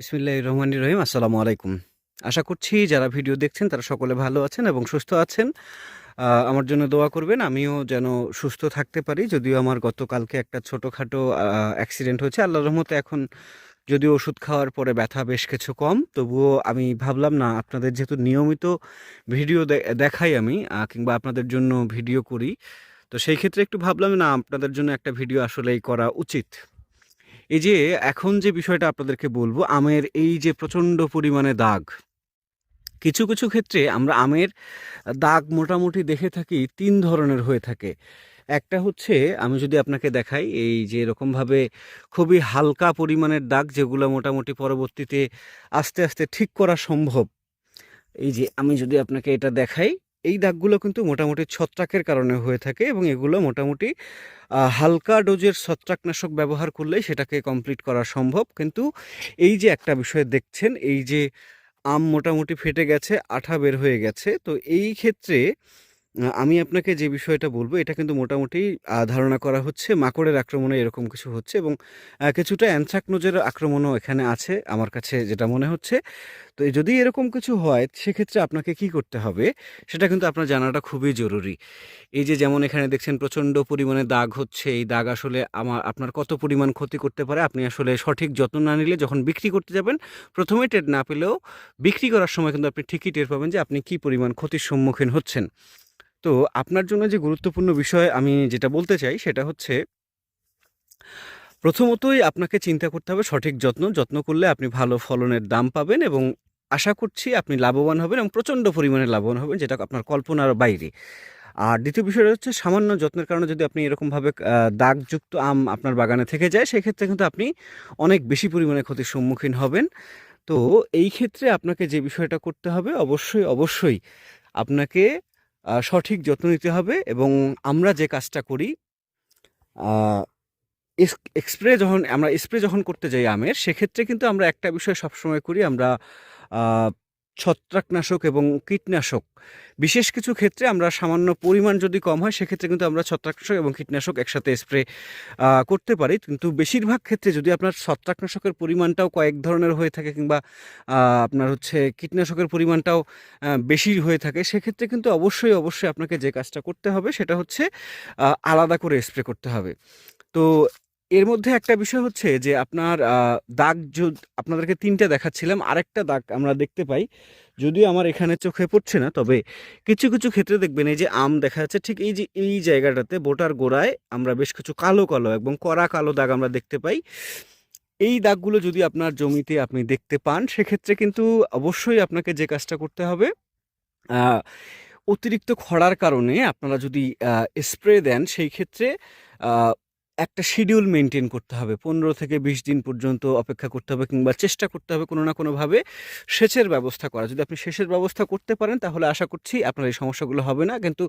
বিসমিল্লাহ রহমান রহিম, আসসালামু আলাইকুম। আশা করছি যারা ভিডিও দেখছেন তারা সকলে ভালো আছেন এবং সুস্থ আছেন। আমার জন্য দোয়া করবেন, আমিও যেন সুস্থ থাকতে পারি। যদিও আমার গতকালকে একটা ছোটোখাটো অ্যাক্সিডেন্ট হয়েছে। আল্লাহ রহমতে এখন যদিও ওষুধ খাওয়ার পরে ব্যথা বেশ কিছু কম, তবুও আমি ভাবলাম, না, আপনাদের যেহেতু নিয়মিত ভিডিও দেখাই আমি কিংবা আপনাদের জন্য ভিডিও করি, তো সেই ক্ষেত্রে একটু ভাবলাম, না, আপনাদের জন্য একটা ভিডিও আসলেই করা উচিত। এই যে এখন যে বিষয়টা আপনাদেরকে বলব, আমের এই যে প্রচণ্ড পরিমাণে দাগ, কিছু কিছু ক্ষেত্রে আমরা আমের দাগ মোটামুটি দেখে থাকি তিন ধরনের হয়ে থাকে। একটা হচ্ছে, আমি যদি আপনাকে দেখাই, এই যে এরকমভাবে খুবই হালকা পরিমাণের দাগ যেগুলো মোটামুটি পরবর্তীতে আস্তে আস্তে ঠিক করা সম্ভব। এই যে আমি যদি আপনাকে এটা দেখাই এই দাগগুলো কিন্তু মোটামুটি ছত্রাকের কারণে হয়ে থাকে এবং এগুলো মোটামুটি হালকা ডোজের ছত্রাকনাশক ব্যবহার করলে সেটাকে কমপ্লিট করা সম্ভব। কিন্তু এই যে একটা বিষয় দেখছেন, এই যে আম মোটামুটি ফেটে গেছে, আঠা বের হয়ে গেছে, তো এই ক্ষেত্রে আমি আপনাকে যে বিষয়টা বলব, এটা কিন্তু মোটামুটি ধারণা করা হচ্ছে মাকড়ের আক্রমণে এরকম কিছু হচ্ছে এবং কিছুটা অ্যানথ্রাকনোজের আক্রমণও এখানে আছে আমার কাছে যেটা মনে হচ্ছে। তো যদি এরকম কিছু হয়, সেক্ষেত্রে আপনাকে কি করতে হবে, সেটা কিন্তু আপনার জানাটা খুবই জরুরি। এই যে যেমন এখানে দেখছেন প্রচণ্ড পরিমাণে দাগ হচ্ছে, এই দাগ আসলে আমার, আপনার কত পরিমাণ ক্ষতি করতে পারে, আপনি আসলে সঠিক যত্ন না নিলে যখন বিক্রি করতে যাবেন, প্রথমে টের না পেলেও বিক্রি করার সময় কিন্তু আপনি ঠিকই টের পাবেন যে আপনি কি পরিমাণ ক্ষতির সম্মুখীন হচ্ছেন। তো আপনার জন্য যে গুরুত্বপূর্ণ বিষয় আমি যেটা বলতে চাই সেটা হচ্ছে, প্রথমতই আপনাকে চিন্তা করতে হবে সঠিক যত্ন। যত্ন করলে আপনি ভালো ফলনের দাম পাবেন এবং আশা করছি আপনি লাভবান হবেন এবং প্রচণ্ড পরিমাণে লাভবান হবেন, যেটা আপনার কল্পনার বাইরে। আর দ্বিতীয় বিষয়টা হচ্ছে সামান্য যত্নের কারণে যদি আপনি এরকমভাবে দাগযুক্ত আম আপনার বাগানে থেকে যায়, সেক্ষেত্রে কিন্তু আপনি অনেক বেশি পরিমাণে ক্ষতির সম্মুখীন হবেন। তো এই ক্ষেত্রে আপনাকে যে বিষয়টা করতে হবে, অবশ্যই অবশ্যই আপনাকে সঠিক যত্ন নিতে হবে এবং আমরা যে কাজটা করি স্প্রে যখন, আমরা স্প্রে যখন করতে যাই আমের, সেক্ষেত্রে কিন্তু আমরা একটা বিষয় সবসময় করি, আমরা ছত্রাকনাশক এবং কীটনাশক। বিশেষ কিছু ক্ষেত্রে আমরা সামান্য পরিমাণ যদি কম হয়, সেক্ষেত্রে কিন্তু আমরা ছত্রাকনাশক এবং কীটনাশক একসাথে স্প্রে করতে পারি। কিন্তু বেশিরভাগ ক্ষেত্রে যদি আপনার ছত্রাকনাশকের পরিমাণটাও কয়েক ধরনের হয়ে থাকে কিংবা আপনার হচ্ছে কীটনাশকের পরিমাণটাও বেশি হয়ে থাকে, সেক্ষেত্রে কিন্তু অবশ্যই অবশ্যই আপনাকে যে কাজটা করতে হবে, সেটা হচ্ছে আলাদা করে স্প্রে করতে হবে। তো এর মধ্যে একটা বিষয় হচ্ছে যে আপনার দাগ আপনাদেরকে তিনটে দেখাচ্ছিলাম। আরেকটা দাগ আমরা দেখতে পাই। যদিও আমার এখানে চোখে পড়ছে না, তবে কিছু কিছু ক্ষেত্রে দেখবেন এই যে আম দেখা যাচ্ছে, ঠিক এই যে, এই জায়গাটাতে বোটার গোড়ায় আমরা বেশ কিছু কালো কালো এবং কড়া কালো দাগ আমরা দেখতে পাই। এই দাগগুলো যদি আপনার জমিতে আপনি দেখতে পান, সেক্ষেত্রে কিন্তু অবশ্যই আপনাকে যে কাজটা করতে হবে অতিরিক্ত খরার কারণে আপনারা যদি স্প্রে দেন, সেই ক্ষেত্রে একটা শিডিউল মেনটেন করতে হবে। পনেরো থেকে বিশ দিন পর্যন্ত অপেক্ষা করতে হবে কিংবা চেষ্টা করতে হবে কোনো না কোনোভাবে সেচের ব্যবস্থা করা। যদি আপনি সেচের ব্যবস্থা করতে পারেন, তাহলে আশা করছি আপনার এই সমস্যাগুলো হবে না। কিন্তু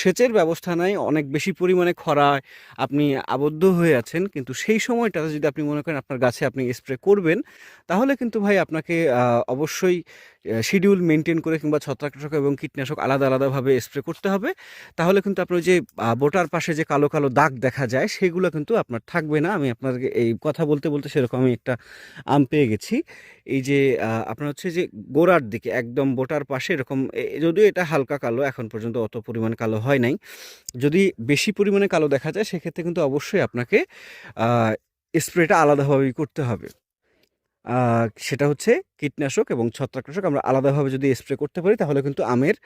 সেচের ব্যবস্থা নাই, অনেক বেশি পরিমাণে খরায় আপনি আবদ্ধ হয়ে আছেন। কিন্তু সেই সময়টাতে যদি আপনি মনে করেন আপনার গাছে আপনি স্প্রে করবেন, তাহলে কিন্তু ভাই আপনাকে অবশ্যই শিডিউল মেনটেন করে কিংবা ছত্রাকনাশক এবং কীটনাশক আলাদা আলাদাভাবে স্প্রে করতে হবে। তাহলে কিন্তু আপনার যে বোটার পাশে যে কালো কালো দাগ দেখা যায়, সেগুলো কিন্তু আপনার থাকবে না। আমি আপনাকে এই কথা বলতে বলতে সেরকম আমি একটা আম পেয়ে গেছি। এই যে আপনার হচ্ছে যে গোড়ার দিকে, একদম বোটার পাশে এরকম যদিও এটা হালকা কালো, এখন পর্যন্ত অত পরিমাণ কালো হয় নাই। যদি বেশি পরিমাণে কালো দেখা যায়, সেক্ষেত্রে কিন্তু অবশ্যই আপনাকে স্প্রেটা আলাদাভাবেই করতে হবে। সেটা হচ্ছে কীটনাশক এবং ছত্রাকনাশক। আমরা আলাদাভাবে যদি স্প্রে করতে পারি, তাহলে কিন্তু আমের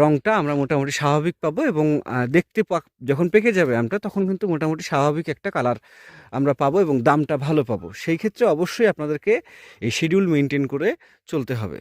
রংটা আমরা মোটামুটি স্বাভাবিক পাবো এবং দেখতে যখন পেকে যাবে আমটা, তখন কিন্তু মোটামুটি স্বাভাবিক একটা কালার আমরা পাবো এবং দামটা ভালো পাবো। সেই ক্ষেত্রে অবশ্যই আপনাদেরকে এই শিডিউল মেনটেন করে চলতে হবে।